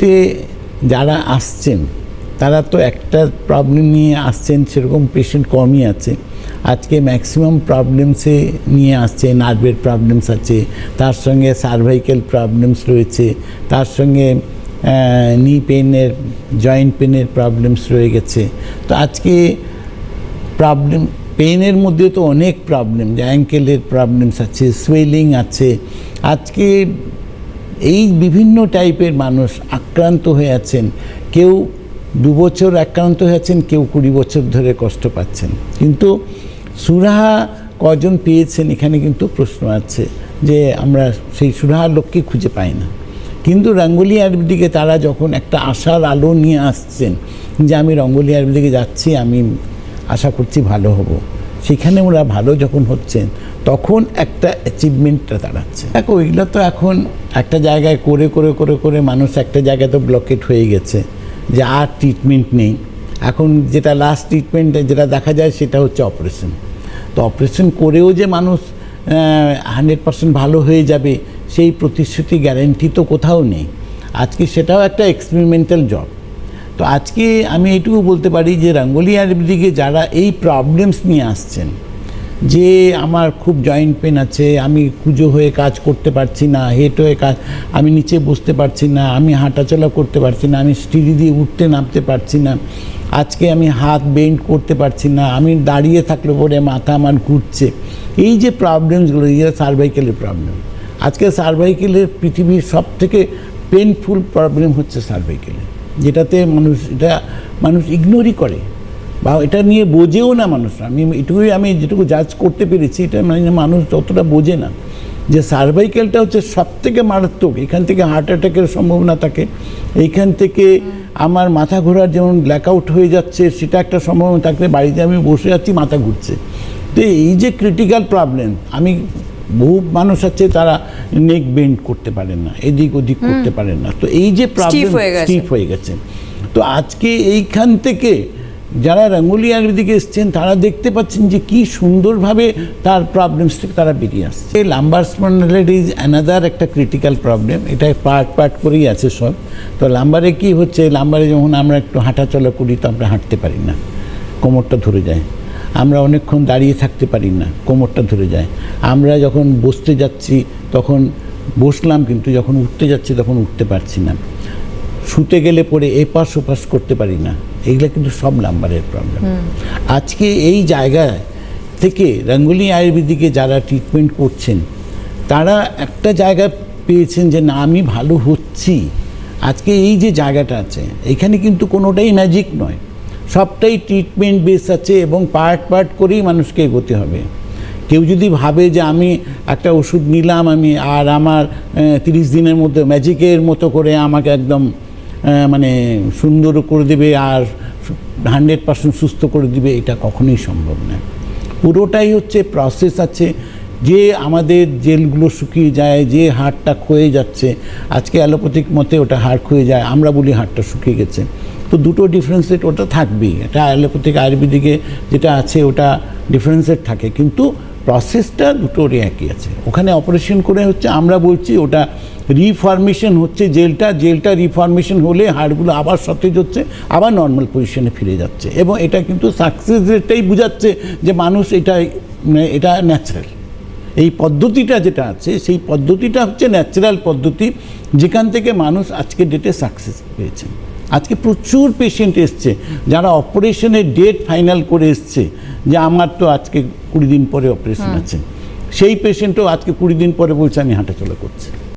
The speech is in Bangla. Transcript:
তে যারা আসছেন, তারা তো একটা প্রবলেম নিয়ে আসছেন, সেরকম পেশেন্ট কমই আছে। আজকে ম্যাক্সিমাম প্রবলেমসে নিয়ে আসছে নার্ভের প্রবলেমস আছে, তার সঙ্গে সার্ভাইকেল প্রবলেমস রয়েছে, তার সঙ্গে নি পেনের জয়েন্ট পেনের প্রবলেমস রয়ে গেছে। তো আজকে প্রবলেম পেনের মধ্যে তো অনেক প্রবলেম যে অ্যাঙ্কেলের প্রবলেমস আছে সোয়েলিং আছে। আজকে এই বিভিন্ন টাইপের মানুষ আক্রান্ত হয়ে আছেন, কেউ দু বছর আক্রান্ত হয়ে আছেন, কেউ কুড়ি বছর ধরে কষ্ট পাচ্ছেন। কিন্তু সুরাহা কজন পেয়েছেন এখানে কিন্তু প্রশ্ন আছে যে আমরা সেই সুরাহার লোককে খুঁজে পাই না। কিন্তু রঙ্গোলি আয়ুর্বেদিকে তারা যখন একটা আশার আলো নিয়ে আসছেন যে আমি রঙ্গোলি আয়ুর্বেদিকে যাচ্ছি, আমি আশা করছি ভালো হব। সেখানে ওরা ভালো যখন হচ্ছেন, তখন একটা অ্যাচিভমেন্টটা দাঁড়াচ্ছে। দেখো ওইগুলো তো এখন একটা জায়গায় করে করে করে করে মানুষ একটা জায়গায় তো ব্লকেট হয়ে গেছে যে আর ট্রিটমেন্ট নেই। এখন যেটা লাস্ট ট্রিটমেন্ট যেটা দেখা যায় সেটা হচ্ছে অপারেশন তো অপারেশন করেও যে মানুষ হান্ড্রেড পার্সেন্ট ভালো হয়ে যাবে, সেই প্রতিশ্রুতি গ্যারেন্টি তো কোথাও নেই। আজকে সেটাও একটা এক্সপেরিমেন্টাল জব তো আজকে আমি এইটুকু বলতে পারি যে রঙ্গোলি আয়ুর্বেদিকে যারা এই প্রবলেমস নিয়ে আসছেন, যে আমার খুব জয়েন্ট পেন আছে, আমি কুজো হয়ে কাজ করতে পারছি না, হেট হয়ে কাজ, আমি নিচে বসতে পারছি না, আমি হাঁটাচলা করতে পারছি না, আমি সিঁড়ি দিয়ে উঠতে নামতে পারছি না, আজকে আমি হাত বেন্ড করতে পারছি না, আমি দাঁড়িয়ে থাকলে পরে মাথা আমার ঘুরছে। এই যে প্রবলেমসগুলো এই সার্ভাইকেলের প্রবলেম আজকে সার্ভাইকেলের পৃথিবীর সব থেকে পেনফুল প্রবলেম হচ্ছে সার্ভাইকেলে যেটাতে মানুষ, এটা মানুষ ইগনোরই করে। বা এটা নিয়ে বোঝেও না মানুষ আমি এটুকুই আমি যেটুকু জাজ করতে পেরেছি, এটা মানে মানুষ ততটা বোঝে না। যে সার্ভাইকেলটা হচ্ছে সব থেকে মারাত্মক। এখান থেকে হার্ট অ্যাটাকের সম্ভাবনা থাকে। এইখান থেকে আমার মাথা ঘোরার যেমন ব্ল্যাক আউট হয়ে যাচ্ছে, সেটা একটা সম্ভাবনা থাকলে বাড়িতে আমি বসে যাচ্ছি মাথা ঘুরছে। তো এই যে ক্রিটিক্যাল প্রবলেম আমি বহু মানুষ আছে তারা নেক বেন্ড করতে পারেন না এদিক ওদিক করতে পারেন না। তো এই যে প্রবলেম স্টিফ হয়ে গেছে। তো আজকে এইখান থেকে যারা রঙ্গোলি আয়ুর্বেদিকে এসছেন তারা দেখতে পাচ্ছেন যে কি সুন্দরভাবে তার প্রবলেমস থেকে তারা বেরিয়ে আসছে। লাম্বার স্পন্ডালাইটিস অ্যানাদার একটা ক্রিটিক্যাল প্রবলেম এটা পার্ট পার্ট করেই আছে সব। তো লাম্বারে কি হচ্ছে লাম্বারে যখন আমরা একটু হাঁটাচলা করি তো আমরা হাঁটতে পারি না। কোমরটা ধরে যায়। আমরা অনেকক্ষণ দাঁড়িয়ে থাকতে পারি না কোমরটা ধরে যায়। আমরা যখন বসতে যাচ্ছি তখন বসলাম কিন্তু যখন উঠতে যাচ্ছি তখন উঠতে পারছি না। শুতে গেলে পরে এপাশ ওপাশ করতে পারি না। এগুলো কিন্তু সব নাম্বারের প্রবলেম আজকে এই জায়গায় থেকে রঙ্গোলি আয়ুর্বেদিকে যারা ট্রিটমেন্ট করছেন তারা একটা জায়গা পেয়েছেন যে না আমি ভালো হচ্ছি। আজকে এই যে জায়গাটা আছে এখানে কিন্তু কোনোটাই ম্যাজিক নয়। সবটাই ট্রিটমেন্ট বেস আছে এবং পার্ট পার্ট করেই মানুষকে এগোতে হবে। কেউ যদি ভাবে যে আমি একটা ওষুধ নিলাম, আমি আর আমার তিরিশ দিনের মধ্যে ম্যাজিকের মতো করে আমাকে একদম মানে সুন্দর করে দেবে আর হান্ড্রেড পার্সেন্ট সুস্থ করে দিবে, এটা কখনোই সম্ভব নয় পুরোটাই হচ্ছে প্রসেস আছে। যে আমাদের জেলগুলো শুকিয়ে যায়, যে হাড়টা ক্ষয়ে যাচ্ছে, আজকে অ্যালোপ্যাথিক মতে ওটা হাড় ক্ষয়ে যায়, আমরা বলি হাড়টা শুকিয়ে গেছে। তো দুটো ডিফারেন্সেট ওটা থাকবেই। এটা অ্যালোপ্যাথিক আয়ুর্বেদিকে যেটা আছে, ওটা ডিফারেন্সেট থাকে। কিন্তু প্রসেসটা দুটোরই একই আছে। ওখানে অপারেশন করে হচ্ছে, আমরা বলছি ওটা রিফরমেশন হচ্ছে জেলটা। জেলটা রিফরমেশন হলে হাড়গুলো আবার সতেজ হচ্ছে, আবার নর্মাল পজিশনে ফিরে যাচ্ছে। এবং এটা কিন্তু সাকসেস রেটটাই বোঝাচ্ছে যে মানুষ এটা মানে এটা ন্যাচারাল এই পদ্ধতিটা যেটা আছে, সেই পদ্ধতিটা হচ্ছে ন্যাচারাল পদ্ধতি, যেখান থেকে মানুষ আজকে ডেটে সাকসেস পেয়েছেন আজকে প্রচুর পেশেন্ট এসছে যারা অপারেশনের ডেট ফাইনাল করে এসছে যে আমার তো আজকে কুড়ি দিন পরে অপারেশন আছে। সেই পেশেন্টও আজকে কুড়ি দিন পরে বলছে আমি হাঁটাচলা করছি।